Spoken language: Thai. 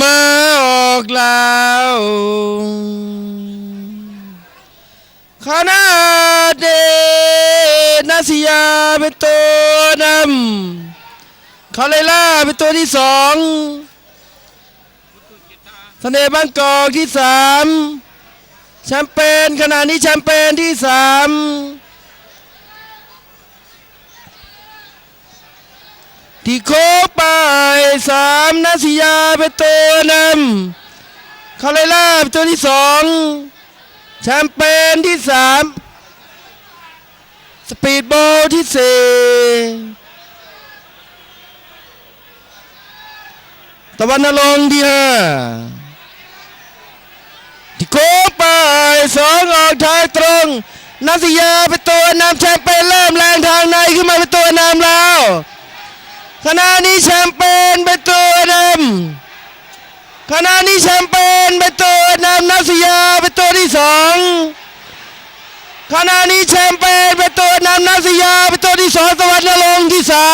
มาออกแล้วขนาดเดนาซิยาเป็นตัวนำคาเลล่าเป็นตัวที่สองเสน่บางกอกที่สามแชมเปญขณะนี้แชมเปญที่สามที่คกไป สามนาซิยาเป็นตัวนำคาเลล่าเป็นตัวที่สองแชมเปญที่สามสปีดโบลที่สี่ตะวันนรงที่ห้าที่โคกไปสองออกทางตรงนาซิยาเป็นตัวนำแชมเปญเริ่มแรงทางใน ขณะนี้แชมเปญเป็นตัวนำขณะนี้แชมเปญเป็นตัวนำนัสยาเป็นตัวที่สองขณะนี้แชมเปญเป็นตัวนำนัสยาเป็นตัวที่สองสวัสดิ์นรงค์ที่สาม